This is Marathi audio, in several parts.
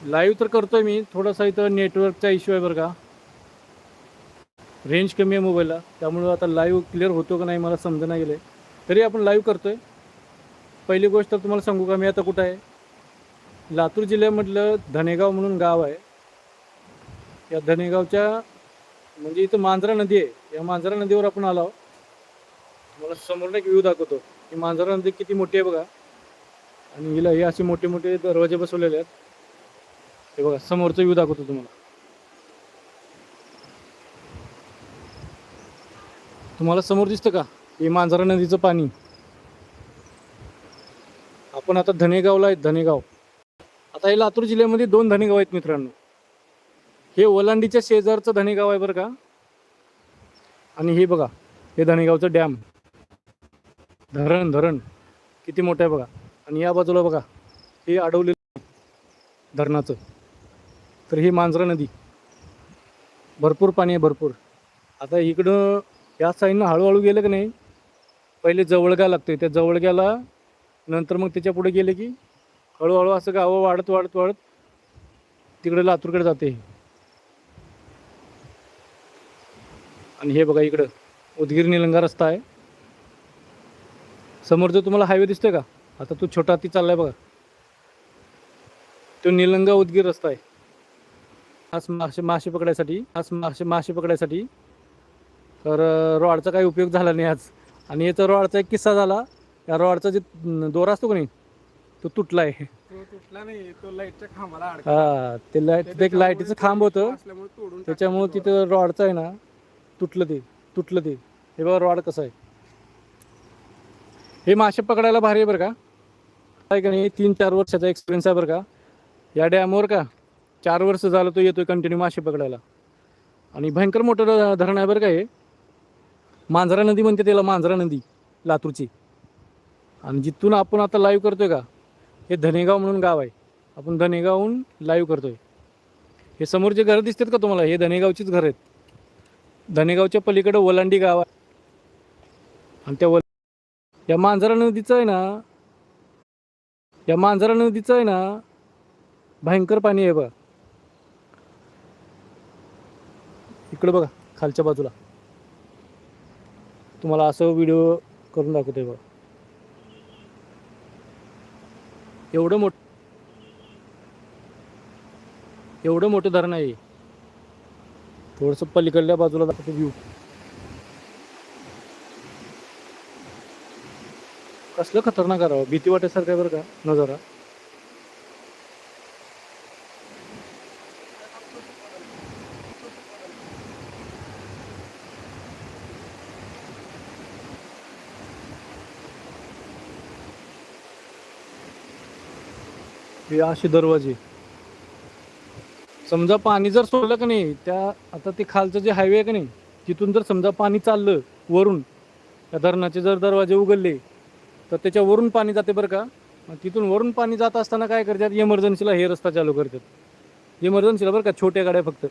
लाईव्ह तर करतोय मी. थोडासा इथं नेटवर्कचा इश्यू आहे बरं का. रेंज कमी आहे मोबाईलला त्यामुळं आता लाईव्ह क्लिअर होतो का नाही मला समजा नाही गेलं तरी आपण लाईव्ह करतोय. पहिली गोष्ट तुम्हाला सांगू का मी आता कुठं आहे? लातूर जिल्ह्यामधलं धनेगाव म्हणून गाव आहे. या धनेगावच्या म्हणजे इथं मांजरा नदी आहे. या मांजरा नदीवर आपण आलो मला तुम्हाला एक व्ह्यू दाखवतो. ही मांजरा नदी किती मोठी आहे बघा. आणि हिला हे असे मोठे मोठे दरवाजे बसवलेले आहेत. हे बघा समोरचं व्ह्यू दाखवतो तुम्हाला. तुम्हाला समोर दिसतं का? हे मांजरा नदीचं पाणी. आपण आता धनेगावला आहेत धनेगाव. आता हे लातूर जिल्ह्यामध्ये दोन धनेगाव आहेत मित्रांनो. हे ओलांडीच्या शेजारचं धनेगाव आहे बरं का? आणि हे बघा हे धनेगावचं डॅम. धरण धरण. किती मोठं आहे बघा. आणि या बाजूला बघा हे अडवलेलं धरणाचं. तर ही मांजरा नदी. भरपूर पाणी आहे भरपूर. आता इकडं या साईडनं हळूहळू गेलं की नाही पहिले जवळगा लागते त्या जवळग्याला नंतर मग त्याच्या पुढे गेले की हळूहळू असं गावं वाढत वाढत वाढत तिकडे लातूरकडे जाते. आणि हे बघा इकडं उदगीर निलंगा रस्ता आहे. समोर जो तुम्हाला हायवे दिसतोय का? आता तू छोटा ती चाललाय बघा. तो निलंगा उदगीर रस्ता आहे. हाच मासे मासे पकडायसाठी हाच मासे मासे पकडायसाठी. तर रॉडचा काही उपयोग झाला नाही आज. आणि याचा रॉडचा एक किस्सा झाला. या रॉडचा जे दोरा असतो का नाही? तो तुटला आहे तो तुटला नाही. तो लाईटच्या खांबाला अडकला. हा ते लाइट एक लाईटीचं खांब होतं. त्याच्यामुळे तिथं रॉडचं आहे ना तुटलं ते तुटलं ते. हे बघा रॉड कसं आहे. हे मासे पकडायला भारी आहे बरं का. काय का नाही? तीन चार वर्षाचा एक्सपिरियन्स आहे बरं का. या डॅमवर का? चार वर्ष झालं तो येतोय कंटिन्यू मासे पकडायला. आणि भयंकर मोठं धरण आहे बरं का हे. मांजरा नदी म्हणते त्याला मांजरा नदी लातूरची. आणि जिथून आपण आता लाईव्ह करतोय का हे धनेगाव म्हणून गाव आहे. आपण धनेगावहून लाईव्ह करतोय. हे समोर जे घरं दिसतात का तुम्हाला हे धनेगावचीच घरं आहेत. धनेगावच्या पलीकडं ओलांडी गाव आहे. आणि त्या ओल या मांजरा नदीचं आहे ना या मांजरा नदीचं आहे ना भयंकर पाणी आहे बघा. इकडं बघा खालच्या बाजूला. तुम्हाला असं व्हिडिओ करून दाखवतोय बघा. एवढं मोठ एवढं मोठं धरण आहे थोडंसं पलीकडल्या बाजूला दाखवतो व्ह्यू कसलं खतरनाक करावं भीती वाटायसारखं आहे बरं का नजारा. हे असे दरवाजे. समजा पाणी जर सोडलं का नाही त्या आता ते खालचं जे हायवे आहे का नाही तिथून जर समजा पाणी चाललं वरून त्या धरणाचे जर दरवाजे उघडले तर त्याच्यावरून पाणी जाते बरं का. मग तिथून वरून पाणी जात असताना काय करतात इमर्जन्सीला हे रस्ता चालू करतात. इमर्जन्सीला बरं का छोट्या गाड्या फक्त.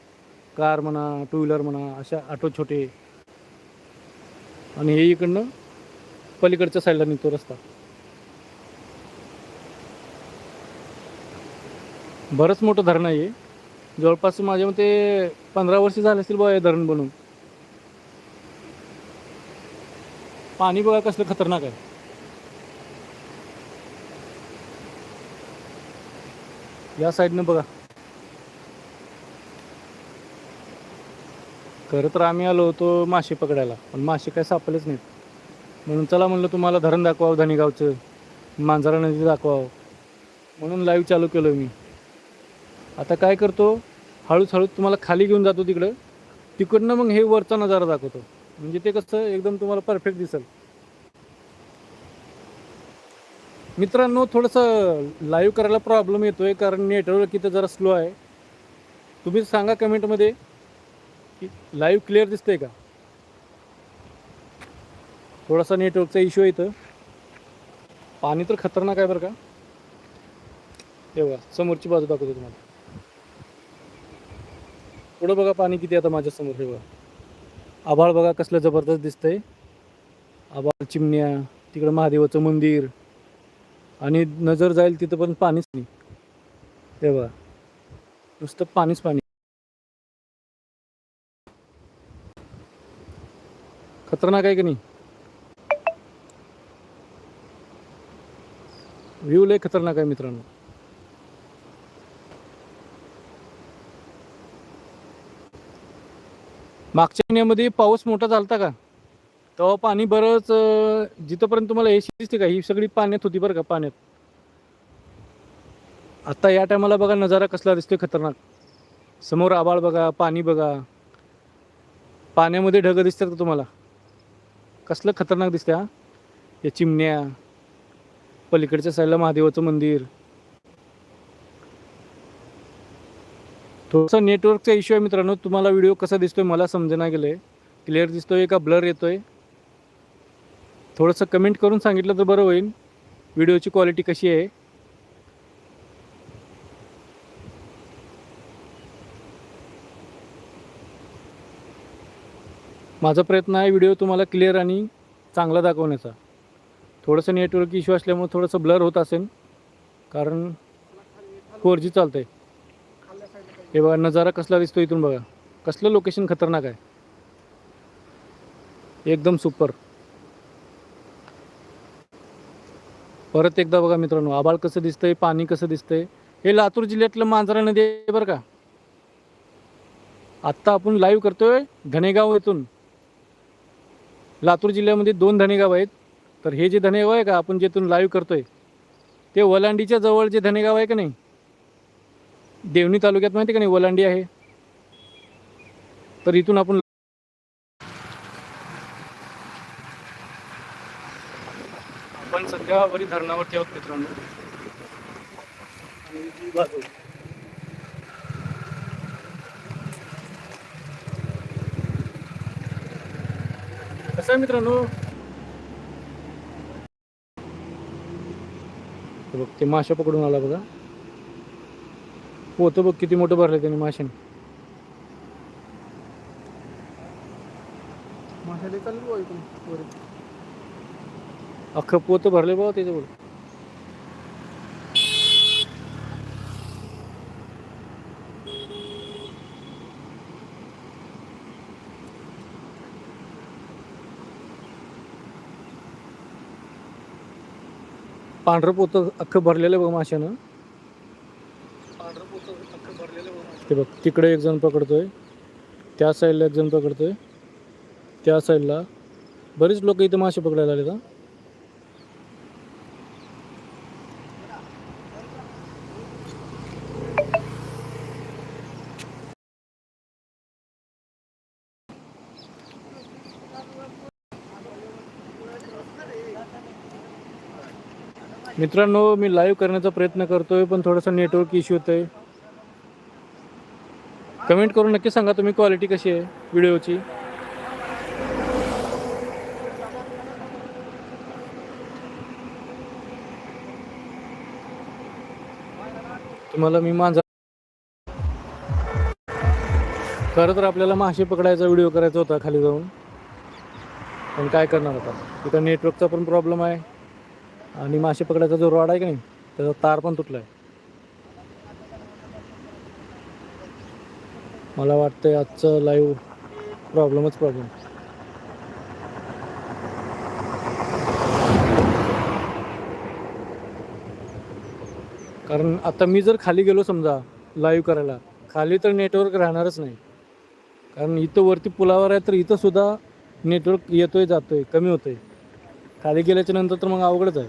कार म्हणा टू व्हीलर म्हणा अशा ऑटो छोटे. आणि हे इकडनं पलीकडच्या साईडला निघतो रस्ता. बरंच मोठं धरण आहे जवळपास माझ्या मते पंधरा वर्ष झाले असतील बघा हे धरण बनून. पाणी बघा कसलं खतरनाक आहे. या साईडनं बघा. खरं तर आम्ही आलो होतो मासे पकडायला पण मासे काय सापलेच नाहीत. म्हणून चला म्हणलं तुम्हाला धरण दाखवावं धनेगावचं. मांजरा नदी दाखवावं. म्हणून लाईव्ह चालू केलं मी. आता काय करतो? हळूच हळूच तुम्हाला खाली घेऊन जातो तिकडं. तिकडनं मग हे वरचा नजारा दाखवतो. म्हणजे ते कसं एकदम तुम्हाला परफेक्ट दिसेल. मित्रांनो थोडंसं लाईव्ह करायला प्रॉब्लेम येतो आहे कारण नेटवर्क इथं जरा स्लो आहे. तुम्ही सांगा कमेंटमध्ये की लाईव्ह क्लिअर दिसतंय का? थोडासा नेटवर्कचा इश्यू आहे इथं. पाणी तर खतरनाक आहे बरं का? तेव्हा समोरची बाजू दाखवतो तुम्हाला. पुढं बघा पाणी किती आता माझ्यासमोर हे बघा. आभाळ बघा कसलं जबरदस्त दिसतंय. आभाळ चिमण्या तिकडं महादेवाचं मंदिर. आणि नजर जाईल तिथं पण पाणीच नाही. तेव्हा बघा. नुसतं पाणीच पाणी. खतरनाक आहे की नाही? व्ह्यू लय खतरनाक आहे मित्रांनो. मागच्या महिन्यामध्ये पाऊस मोठा झालता का? तेव्हा पाणी बरंच जिथंपर्यंत तुम्हाला एसी दिसते का? ही सगळी पाण्यात होती बरं का पाण्यात? आत्ता या टायमाला बघा नजारा कसला दिसतोय खतरनाक. समोर आबाळ बघा पाणी बघा. पाण्यामध्ये ढगं दिसतात का तुम्हाला? कसलं खतरनाक दिसतं हा? या चिमण्या पलीकडच्या साईडला महादेवाचं मंदिर. थोडंसं नेटवर्कचा इश्यू आहे मित्रांनो. तुम्हाला व्हिडिओ कसा दिसतोय मला समजेना आहे क्लिअर दिसतोय का? ब्लर येतोय. थोडंसं कमेंट करून सांगितलं तर बरं होईल. व्हिडिओची क्वालिटी कशी आहे? माझा प्रयत्न आहे व्हिडिओ तुम्हाला क्लिअर आणि चांगला दाखवण्याचा. थोडंसं नेटवर्क इश्यू असल्यामुळे थोडंसं ब्लर होत असेल. कारण फोर जी चालतं आहे हे बघा नजारा कसला दिसतो इथून बघा. कसलं लोकेशन खतरनाक आहे. एकदम सुपर परत एकदा बघा मित्रांनो आबाळ कसं दिसतंय पाणी कसं दिसतंय. हे लातूर जिल्ह्यातलं मांजरा नदी आहे बरं का. आत्ता आपण लाईव्ह करतोय धनेगाव येथून. लातूर जिल्ह्यामध्ये दोन धनेगाव आहेत. तर हे जे धनेगाव आहे का आपण जेथून लाईव्ह करतोय ते वलांडीच्या जवळ जे धनेगाव आहे का नाही? देवणी तालुक्यात माहिती का नाही? वलांडी आहे. तर इथून आपण आपण सध्या वरी धरणावरती आहोत मित्रांनो. कसं आहे मित्रांनो? बघ ते माशा पकडून आला बघा. पोतं बघ किती मोठं भरलं त्याने माशाने. चालू बुवा इकडून वर. अख्खं पोतं भरले बघा त्याच्यावर. पांढरं पोतं अख्खं भरलेलं बघ माशानं. ते बघ तिकडे एक जण पकडतोय त्या साईडला एक जण पकडतोय त्या साईडला बरेच लोक इथं मासे पकडायला आले का मित्रांनो मी लाईव्ह करण्याचा प्रयत्न करतोय पण थोडासा नेटवर्क इश्यू आहे कमेंट करून नक्की सांगा तुम्ही क्वालिटी कशी आहे व्हिडिओची. तुम्हाला मी माझा खरं तर आपल्याला मासे पकडायचा व्हिडिओ करायचा होता खाली जाऊन. पण काय करणार आता? तिथं नेटवर्कचा पण प्रॉब्लेम आहे. आणि मासे पकडायचा जो रॉड आहे का नाही त्याचा तार पण तुटला आहे मला वाटतंय आजचं लाईव्ह प्रॉब्लेमच प्रॉब्लेम कारण आता मी जर खाली गेलो समजा लाईव्ह करायला खाली तर नेटवर्क राहणारच नाही. कारण इथं वरती पुलावर आहे तर इथं सुद्धा नेटवर्क येतोय जातोय कमी होतोय. खाली गेल्याच्यानंतर तर मग अवघडच आहे.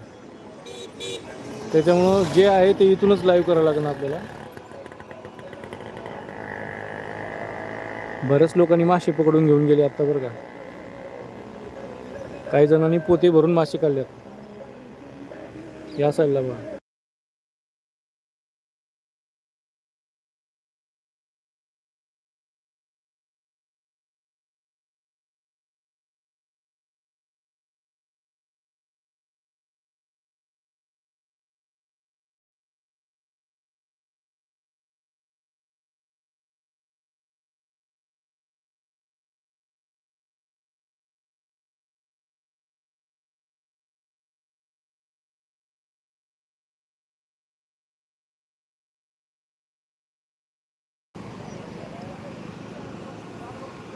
त्याच्यामुळं जे आहे ते इथूनच लाईव्ह करावं लागणार आपल्याला. बऱ्याच लोकांनी मासे पकडून घेऊन गेले आता बरं का. काही जणांनी पोते भरून मासे काढल्यात या साईडला बघा.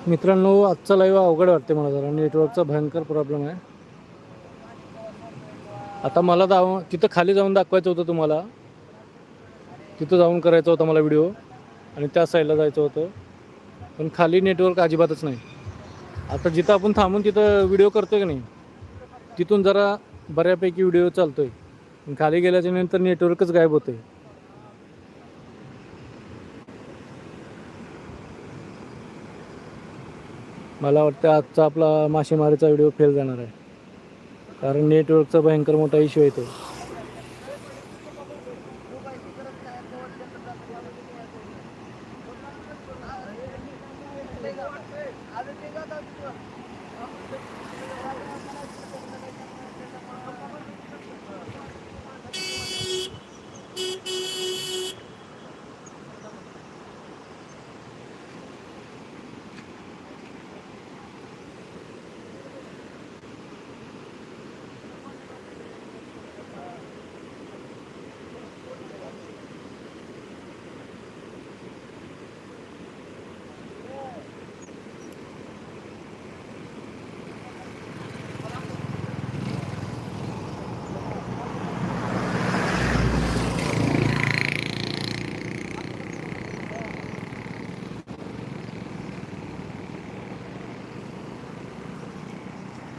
मित्रांनो आजचा लाईव्ह अवघड वाटते मला जरा. नेटवर्कचा भयंकर प्रॉब्लेम आहे. आता मला दाव तिथं खाली जाऊन दाखवायचं होतं तुम्हाला. तिथं जाऊन करायचं होता मला व्हिडिओ आणि त्या साईडला जायचं होतं. पण खाली नेटवर्क अजिबातच नाही. आता जिथं आपण थांबून तिथं व्हिडिओ करतोय की नाही तिथून जरा बऱ्यापैकी व्हिडिओ चालतोय. आहे खाली गेल्याच्यानंतर नेटवर्कच गायब होतं आहे मला वाटतं आजचा आपला मासेमारीचा व्हिडिओ फेल जाणार आहे. कारण नेटवर्कचा भयंकर मोठा इश्यू येतो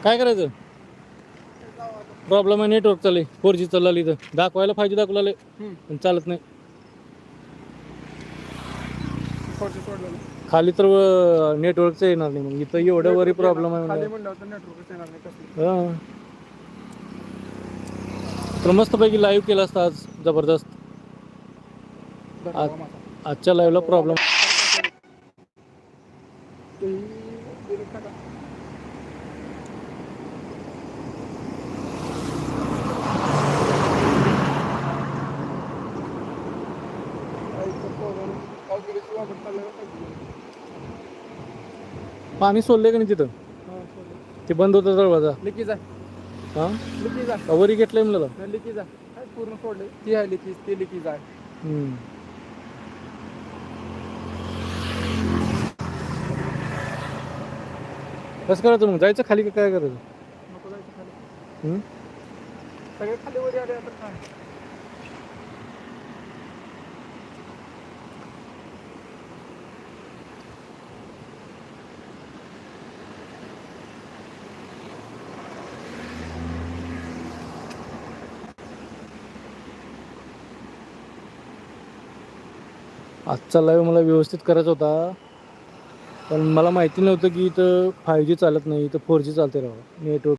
काय करायचं? प्रॉब्लेम आहे नेटवर्क चालले फोर जी चालला इथं. दाखवायला फाय जी दाखवला पण चालत नाही. खाली तर नेटवर्कचं येणार नाही मग. इथं एवढं वरी प्रॉब्लेम आहे हां. तर मस्तपैकी लाईव्ह केला असता आज. जबरदस्त. आजच्या लाईव्हला प्रॉब्लेम पाणी सोडले का नाही तिथं? हा. ते बंद होतं दरवाजा. लिकीज आहे हां? लिकीज आहे कवरी घेतलंय म्हणलं नाही, लिकीज आहे काय पूर्ण सोडले ती आहे लिकीज ती लिकीज आहे हम्म. कसं करायचं मग जायचं खाली का काय करायचं? नको जायचं खाली. हम्म? सगळे खाली वर आले आता काय? आजचा लाईव्ह मला व्यवस्थित करायचा होता. पण मला माहिती नव्हतं की इथं फाय जी चालत नाही इथं फोर जी चालते राव. नेटवर्क